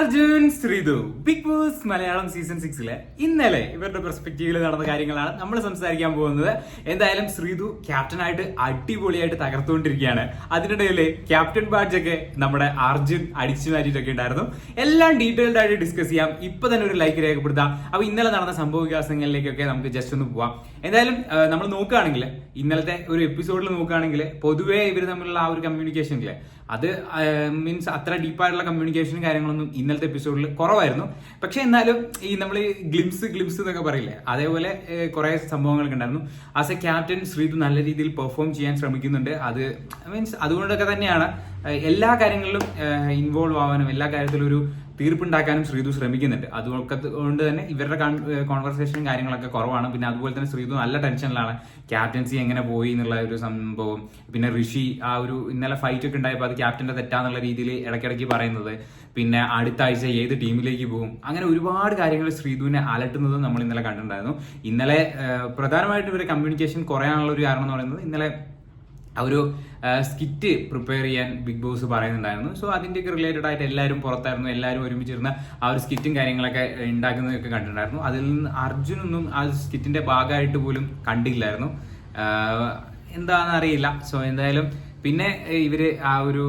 Arjun Srithu Bigg Boss Malayalam season സിക്സിലെ ഇന്നലെ ഇവരുടെ പെർസ്പെക്റ്റീവിൽ നടന്ന കാര്യങ്ങളാണ് നമ്മൾ സംസാരിക്കാൻ പോകുന്നത്. എന്തായാലും ശ്രീതു ക്യാപ്റ്റനായിട്ട് അടിപൊളിയായിട്ട് തകർത്തുകൊണ്ടിരിക്കുകയാണ്. അതിനിടയിൽ ക്യാപ്റ്റൻ ബാഡ്ജൊക്കെ നമ്മുടെ അർജുൻ അടിച്ചു മാറ്റിയിട്ടൊക്കെ ഉണ്ടായിരുന്നു. എല്ലാം ഡീറ്റെയിൽഡ് ആയിട്ട് ഡിസ്കസ് ചെയ്യാം. ഇപ്പൊ തന്നെ ഒരു ലൈക്ക് രേഖപ്പെടുത്താം. അപ്പൊ ഇന്നലെ നടന്ന സംഭവ വികാസങ്ങളിലേക്കൊക്കെ നമുക്ക് ജസ്റ്റ് ഒന്ന് പോവാം. എന്തായാലും നമ്മൾ നോക്കുകയാണെങ്കിൽ ഇന്നലത്തെ ഒരു എപ്പിസോഡിൽ നോക്കുകയാണെങ്കിൽ പൊതുവേ ഇവർ തമ്മിലുള്ള ആ ഒരു കമ്മ്യൂണിക്കേഷൻ ഇല്ലേ അത് മീൻസ് അത്ര ഡീപ്പായിട്ടുള്ള കമ്മ്യൂണിക്കേഷനും കാര്യങ്ങളൊന്നും ഇന്നലത്തെ എപ്പിസോഡിൽ കുറവായിരുന്നു. പക്ഷേ എന്നാലും ഈ നമ്മൾ ഗ്ലിംസ് ഗ്ലിംസ് എന്നൊക്കെ പറയില്ലേ? അതേപോലെ കുറെ സംഭവങ്ങളൊക്കെ ഉണ്ടായിരുന്നു. ആസ് എ ക്യാപ്റ്റൻ ശ്രീതു നല്ല രീതിയിൽ പെർഫോം ചെയ്യാൻ ശ്രമിക്കുന്നുണ്ട്. അത് മീൻസ് അതുകൊണ്ടൊക്കെ തന്നെയാണ് എല്ലാ കാര്യങ്ങളിലും ഇൻവോൾവ് ആവാനും എല്ലാ കാര്യത്തിലും ഒരു തീർപ്പുണ്ടാക്കാനും ശ്രീതു ശ്രമിക്കുന്നുണ്ട്. അതുകൊണ്ട് കൊണ്ട് തന്നെ ഇവരുടെ കോൺവെർസേഷനും കാര്യങ്ങളൊക്കെ കുറവാണ്. പിന്നെ അതുപോലെ തന്നെ ശ്രീതു നല്ല ടെൻഷനിലാണ്. ക്യാപ്റ്റൻസി എങ്ങനെ പോയി എന്നുള്ള ഒരു സംഭവം. പിന്നെ ഋഷി ആ ഒരു ഇന്നലെ ഫൈറ്റ് ഒക്കെ ഉണ്ടായപ്പോൾ അത് ക്യാപ്റ്റന്റെ തെറ്റാന്നുള്ള രീതിയിൽ ഇടയ്ക്കിടയ്ക്ക് പറയുന്നത്. പിന്നെ അടുത്ത ആഴ്ച ഏത് ടീമിലേക്ക് പോകും. അങ്ങനെ ഒരുപാട് കാര്യങ്ങൾ ശ്രീധുവിനെ അലട്ടുന്നത് നമ്മൾ ഇന്നലെ കണ്ടിട്ടുണ്ടായിരുന്നു. ഇന്നലെ പ്രധാനമായിട്ട് ഇവരുടെ കമ്മ്യൂണിക്കേഷൻ കുറയാനുള്ള ഒരു കാരണം എന്ന് പറയുന്നത് ഇന്നലെ ആ ഒരു സ്കിറ്റ് പ്രിപ്പയർ ചെയ്യാൻ ബിഗ് ബോസ് പറയുന്നുണ്ടായിരുന്നു. സോ അതിന്റെയൊക്കെ റിലേറ്റഡ് ആയിട്ട് എല്ലാവരും പുറത്തായിരുന്നു. എല്ലാവരും ഒരുമിച്ചിരുന്ന ആ ഒരു സ്കിറ്റും കാര്യങ്ങളൊക്കെ ഉണ്ടാക്കുന്നതൊക്കെ കണ്ടിട്ടുണ്ടായിരുന്നു. അതിൽ നിന്ന് അർജുനൊന്നും ആ സ്കിറ്റിന്റെ ഭാഗമായിട്ട് പോലും കണ്ടില്ലായിരുന്നു. എന്താണെന്ന് അറിയില്ല സോ എന്തായാലും പിന്നെ ഇവർ ആ ഒരു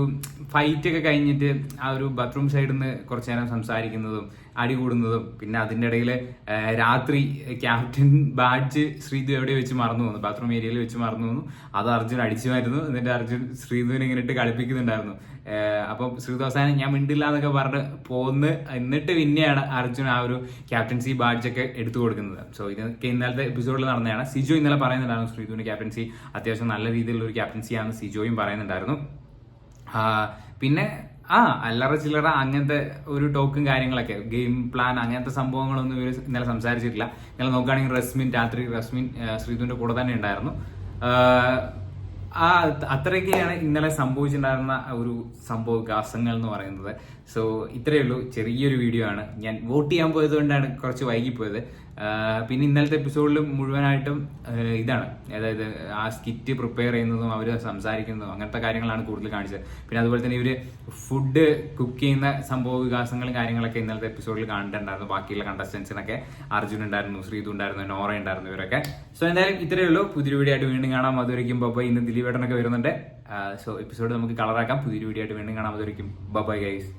ഫൈറ്റ് ഒക്കെ കഴിഞ്ഞിട്ട് ആ ഒരു ബാത്റൂം സൈഡിൽ നിന്ന് കുറച്ചു നേരം സംസാരിക്കുന്നതും അടി കൂടുന്നതും പിന്നെ അതിന്റെ ഇടയിൽ രാത്രി ക്യാപ്റ്റൻ ബാഡ്ജ് ശ്രീധു എവിടെ വെച്ച് മറന്നു വന്നു? ബാത്റൂം ഏരിയയിൽ വെച്ച് മറന്നു വന്നു. അത് അർജുൻ അടിച്ചുമായിരുന്നു. എന്നിട്ട് അർജുൻ ശ്രീധുവിനെ ഇങ്ങനെ ഇട്ട് കളിപ്പിക്കുന്നുണ്ടായിരുന്നു. അപ്പൊ ശ്രീധു അവസാനം ഞാൻ മിണ്ടില്ല എന്നൊക്കെ പറഞ്ഞ് പോന്ന് എന്നിട്ട് പിന്നെയാണ് അർജുൻ ആ ഒരു ക്യാപ്റ്റൻസി ബാഡ്ജ് ഒക്കെ എടുത്തു കൊടുക്കുന്നത്. സോ ഇതൊക്കെ ഇന്നലത്തെ എപ്പിസോഡിൽ നടന്നതാണ്. സിജു ഇന്നലെ പറയുന്നുണ്ടായിരുന്നു ശ്രീധുവിന്റെ ക്യാപ്റ്റൻസി അത്യാവശ്യം നല്ല രീതിയിലുള്ള ഒരു ക്യാപ്റ്റൻസി ആണെന്ന് സിജോയും പറയുന്നുണ്ടായിരുന്നു പിന്നെ ആ അല്ലറ ചില്ലറ അങ്ങനത്തെ ഒരു ടോക്കും കാര്യങ്ങളൊക്കെ ഗെയിം പ്ലാൻ അങ്ങനത്തെ സംഭവങ്ങളൊന്നും ഇവർ ഇന്നലെ സംസാരിച്ചിട്ടില്ല. ഇന്നലെ നോക്കുകയാണെങ്കിൽ റസ്മിൻ രാത്രി റസ്മിൻ ശ്രീധുവിന്റെ കൂടെ തന്നെ ഉണ്ടായിരുന്നു. ആ അത്രയൊക്കെയാണ് ഇന്നലെ സംഭവിച്ചിട്ടുണ്ടായിരുന്ന ഒരു സംഭവ വികാസങ്ങൾ എന്ന് പറയുന്നത്. സോ ഇത്രയേ ഉള്ളൂ. ചെറിയൊരു വീഡിയോ ആണ്. ഞാൻ വോട്ട് ചെയ്യാൻ പോയത് കൊണ്ടാണ് കുറച്ച് വൈകിപ്പോയത്. പിന്നെ ഇന്നലത്തെ എപ്പിസോഡിൽ മുഴുവനായിട്ടും ഇതാണ്. അതായത് ആ സ്കിറ്റ് പ്രിപ്പയർ ചെയ്യുന്നതും അവർ സംസാരിക്കുന്നതും അങ്ങനത്തെ കാര്യങ്ങളാണ് കൂടുതൽ കാണിച്ചത്. പിന്നെ അതുപോലെ തന്നെ ഇവർ ഫുഡ് കുക്ക് ചെയ്യുന്ന സംഭവ വികാസങ്ങളും കാര്യങ്ങളൊക്കെ ഇന്നലത്തെ എപ്പിസോഡിൽ കണ്ടിട്ടുണ്ടായിരുന്നു. ബാക്കിയുള്ള കണ്ടസ്റ്റൻസിനൊക്കെ അർജുൻ ഉണ്ടായിരുന്നു ശ്രീതു ഉണ്ടായിരുന്നു നോറ ഉണ്ടായിരുന്നു ഇവരൊക്കെ. സോ എന്തായാലും ഇത്രയേ ഉള്ളൂ. പുതിയൊരു വീഡിയോ ആയിട്ട് വീണ്ടും കാണാം. അതുവരെയ്ക്കും ബബായ് ഇന്ന് ദിലീപേട്ടനൊക്കെ വരുന്നുണ്ട്. സോ എപ്പിസോഡ് നമുക്ക് കളറാക്കാം പുതിയൊരു വീഡിയോ ആയിട്ട് വീണ്ടും കാണാൻ പറ്റുമായിരിക്കും ബൈ ഗൈസ്